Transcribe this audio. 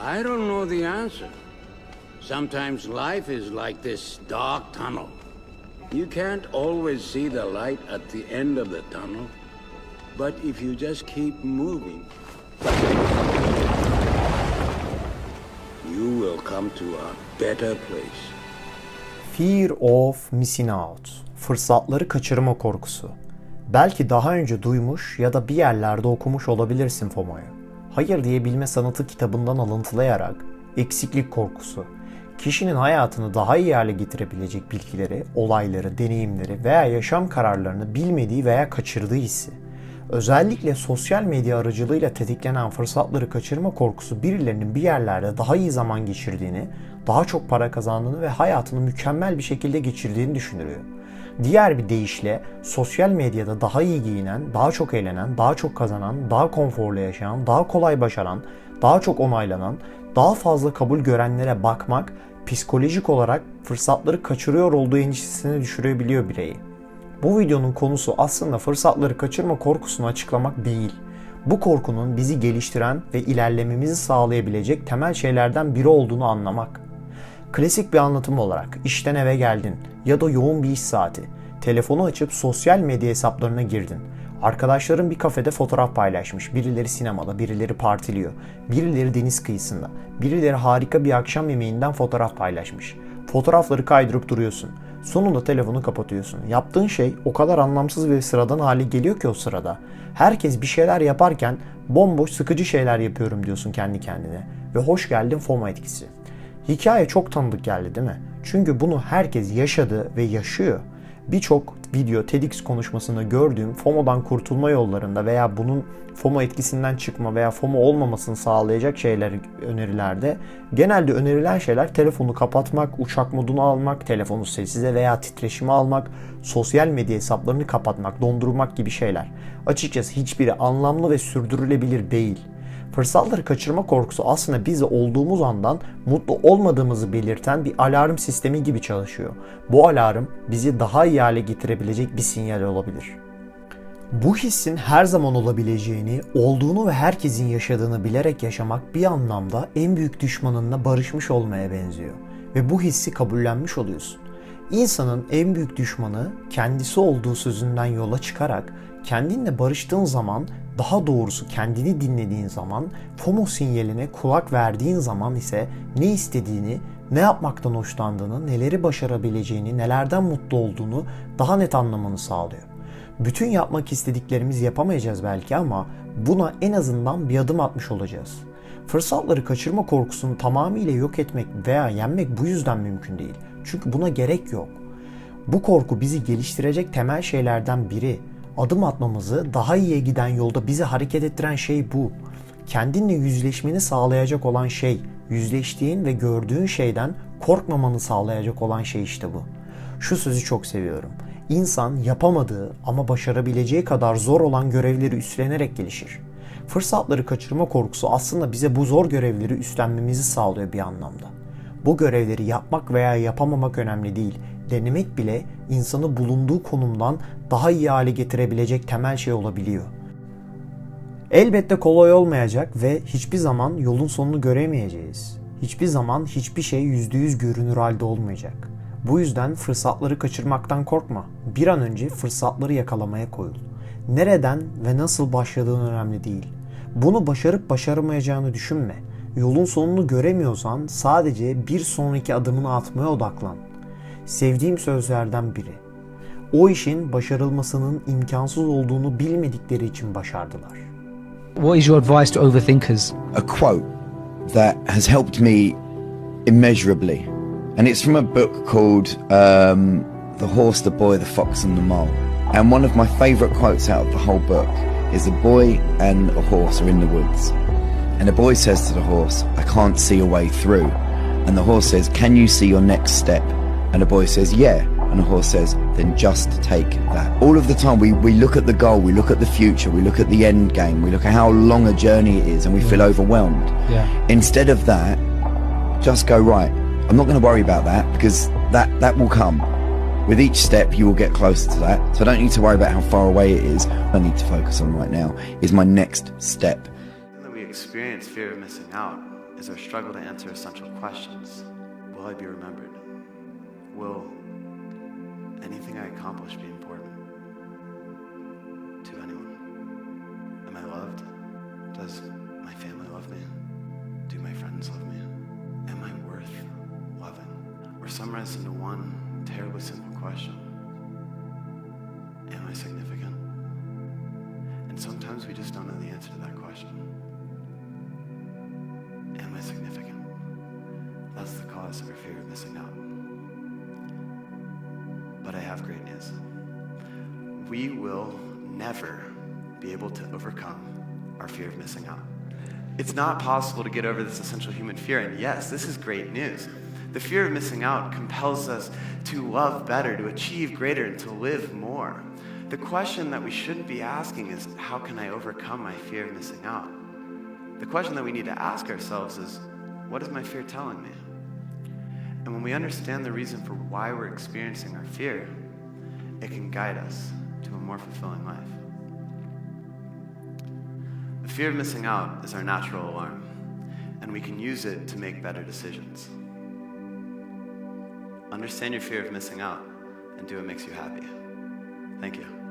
I don't know the answer. Sometimes life is like this dark tunnel. You can't always see the light at the end of the tunnel, but if you just keep moving, you will come to a better place. Fear of missing out. Fırsatları kaçırma korkusu. Belki daha önce duymuş ya da bir yerlerde okumuş olabilirsin FOMO'yu. Hayır diyebilme sanatı kitabından alıntılayarak eksiklik korkusu. Kişinin hayatını daha iyi hale getirebilecek bilgileri, olayları, deneyimleri veya yaşam kararlarını bilmediği veya kaçırdığı hissi. Özellikle sosyal medya aracılığıyla tetiklenen fırsatları kaçırma korkusu birilerinin bir yerlerde daha iyi zaman geçirdiğini, daha çok para kazandığını ve hayatını mükemmel bir şekilde geçirdiğini düşündürüyor. Diğer bir deyişle sosyal medyada daha iyi giyinen, daha çok eğlenen, daha çok kazanan, daha konforlu yaşayan, daha kolay başaran, daha çok onaylanan, daha fazla kabul görenlere bakmak psikolojik olarak fırsatları kaçırıyor olduğu endişesini düşürebiliyor bireyi. Bu videonun konusu aslında fırsatları kaçırma korkusunu açıklamak değil. Bu korkunun bizi geliştiren ve ilerlememizi sağlayabilecek temel şeylerden biri olduğunu anlamak. Klasik bir anlatım olarak işten eve geldin ya da yoğun bir iş saati. Telefonu açıp sosyal medya hesaplarına girdin. Arkadaşların bir kafede fotoğraf paylaşmış. Birileri sinemada, birileri partiliyor. Birileri deniz kıyısında. Birileri harika bir akşam yemeğinden fotoğraf paylaşmış. Fotoğrafları kaydırıp duruyorsun. Sonunda telefonu kapatıyorsun. Yaptığın şey o kadar anlamsız ve sıradan hale geliyor ki o sırada. Herkes bir şeyler yaparken bomboş sıkıcı şeyler yapıyorum diyorsun kendi kendine. Ve hoş geldin FOMO etkisi. Hikaye çok tanıdık geldi değil mi? Çünkü bunu herkes yaşadı ve yaşıyor. Birçok video TEDx konuşmasında gördüğüm FOMO'dan kurtulma yollarında veya bunun FOMO etkisinden çıkma veya FOMO olmamasını sağlayacak şeyler önerilerde genelde önerilen şeyler telefonu kapatmak, uçak modunu almak, telefonu sessize veya titreşime almak, sosyal medya hesaplarını kapatmak, dondurmak gibi şeyler. Açıkçası hiçbiri anlamlı ve sürdürülebilir değil. Fırsatları kaçırma korkusu aslında bizi olduğumuz andan mutlu olmadığımızı belirten bir alarm sistemi gibi çalışıyor. Bu alarm bizi daha iyi hale getirebilecek bir sinyal olabilir. Bu hissin her zaman olabileceğini, olduğunu ve herkesin yaşadığını bilerek yaşamak bir anlamda en büyük düşmanınla barışmış olmaya benziyor. Ve bu hissi kabullenmiş oluyorsun. İnsanın en büyük düşmanı kendisi olduğu sözünden yola çıkarak kendinle barıştığın zaman daha doğrusu kendini dinlediğin zaman FOMO sinyaline kulak verdiğin zaman ise ne istediğini, ne yapmaktan hoşlandığını, neleri başarabileceğini, nelerden mutlu olduğunu daha net anlamanı sağlıyor. Bütün yapmak istediklerimizi yapamayacağız belki ama buna en azından bir adım atmış olacağız. Fırsatları kaçırma korkusunu tamamıyla yok etmek veya yenmek bu yüzden mümkün değil. Çünkü buna gerek yok. Bu korku bizi geliştirecek temel şeylerden biri. Adım atmamızı daha iyiye giden yolda bizi hareket ettiren şey bu. Kendinle yüzleşmeni sağlayacak olan şey, yüzleştiğin ve gördüğün şeyden korkmamanı sağlayacak olan şey işte bu. Şu sözü çok seviyorum. İnsan yapamadığı ama başarabileceği kadar zor olan görevleri üstlenerek gelişir. Fırsatları kaçırma korkusu aslında bize bu zor görevleri üstlenmemizi sağlıyor bir anlamda. Bu görevleri yapmak veya yapamamak önemli değil. Denemek bile insanı bulunduğu konumdan daha iyi hale getirebilecek temel şey olabiliyor. Elbette kolay olmayacak ve hiçbir zaman yolun sonunu göremeyeceğiz. Hiçbir zaman hiçbir şey %100 görünür halde olmayacak. Bu yüzden fırsatları kaçırmaktan korkma. Bir an önce fırsatları yakalamaya koyul. Nereden ve nasıl başladığın önemli değil. Bunu başarıp başaramayacağını düşünme. Yolun sonunu göremiyorsan sadece bir sonraki adımını atmaya odaklan. Sevdiğim sözlerden biri. O işin başarılmasının imkansız olduğunu bilmedikleri için başardılar. What is your advice to overthinkers? a quote that has helped me immeasurably. And it's from a book called um, The Horse, the Boy, the Fox, and the Mole. And one of my favourite quotes out of the whole book is a boy and a horse are in the woods. And the boy says to the horse, I can't see a way through. And the horse says, Can you see your next step? And a boy says, Yeah. And a horse says, Then just take that. All of the time, we, we look at the goal, we look at the future, we look at the end game, we look at how long a journey it is, and we feel mm. overwhelmed. Yeah. Instead of that, just go right. I'm not going to worry about that because that that will come. With each step, you will get closer to that. So I don't need to worry about how far away it is. What I need to focus on right now is my next step. that we experience fear of missing out. is our struggle to answer essential questions. Will I be remembered? Will anything I accomplish be important to anyone? Am I loved? Does my family love me? Do my friends love me? Am I worth loving? Or summarized into one terribly simple question Am I significant? And sometimes we just don't know the answer to that question. Am I significant? That's the cause of our fear of missing out. I have great news. We will never be able to overcome our fear of missing out. It's not possible to get over this essential human fear, and yes, this is great news. The fear of missing out compels us to love better, to achieve greater, and to live more. The question that we shouldn't be asking is, how can I overcome my fear of missing out? The question that we need to ask ourselves is, what is my fear telling me? And when we understand the reason for why we're experiencing our fear, it can guide us to a more fulfilling life. The fear of missing out is our natural alarm, and we can use it to make better decisions. Understand your fear of missing out and do what makes you happy. Thank you.